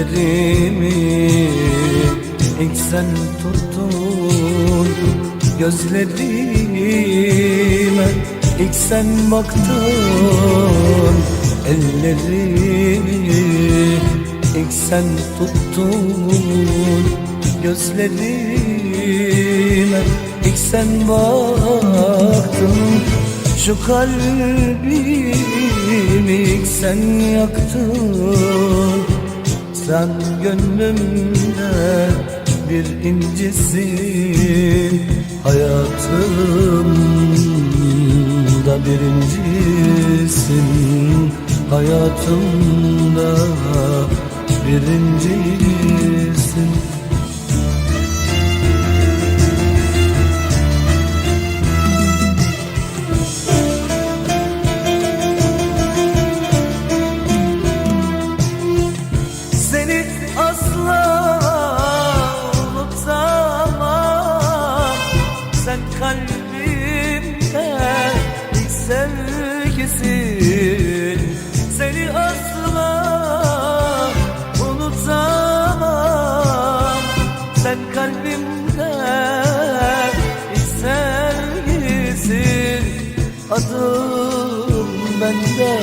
Ellerimi ilk sen tuttun Gözlerime ilk sen baktın Ellerimi ilk sen tuttun Gözlerime ilk sen baktın Şu kalbimi ilk sen yaktın sen gönlümde bir incisin Hayatımda birincisin Hayatımda birincisin Adım bende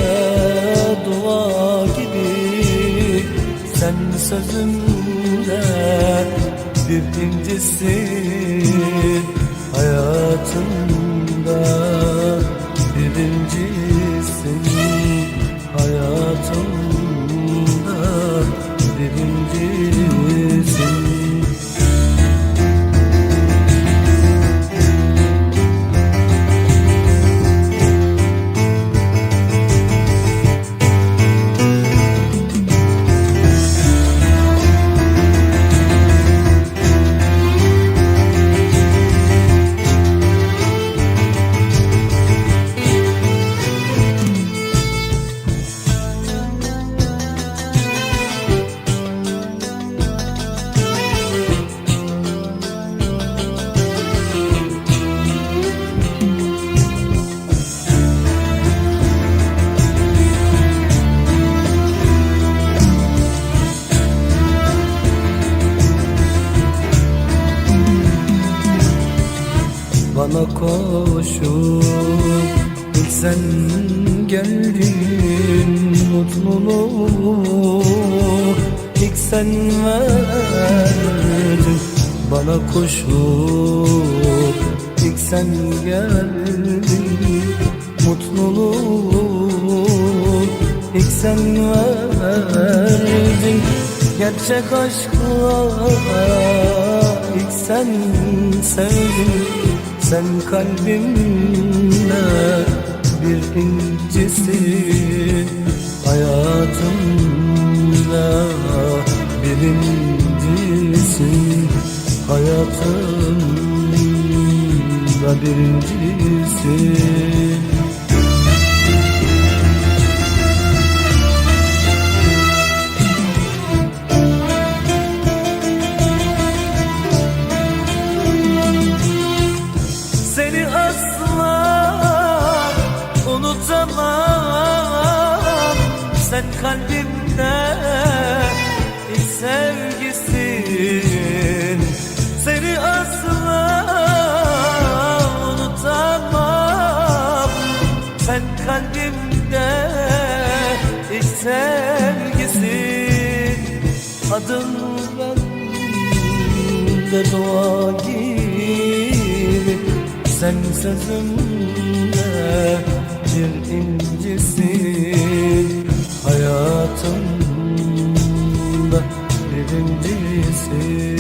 dua gibi. Sen sözümde bir incisin. Hayatımda birincisin Bana koşup ilk sen geldin mutluluğu ilk sen verdin. Bana koşup ilk sen geldin mutluluğu ilk sen verdin. Gerçek aşkla ilk sen sevdin Sen kalbimde bir incisin Hayatımda birincisin Hayatımda birincisin unutamam Sen kalbimde ilk sevgisin. Seni asla unutamam. Sen kalbimde ilk sevgisin. Adın bende dua gibi. Sen sözümde bir incisin Hayatımda birincisin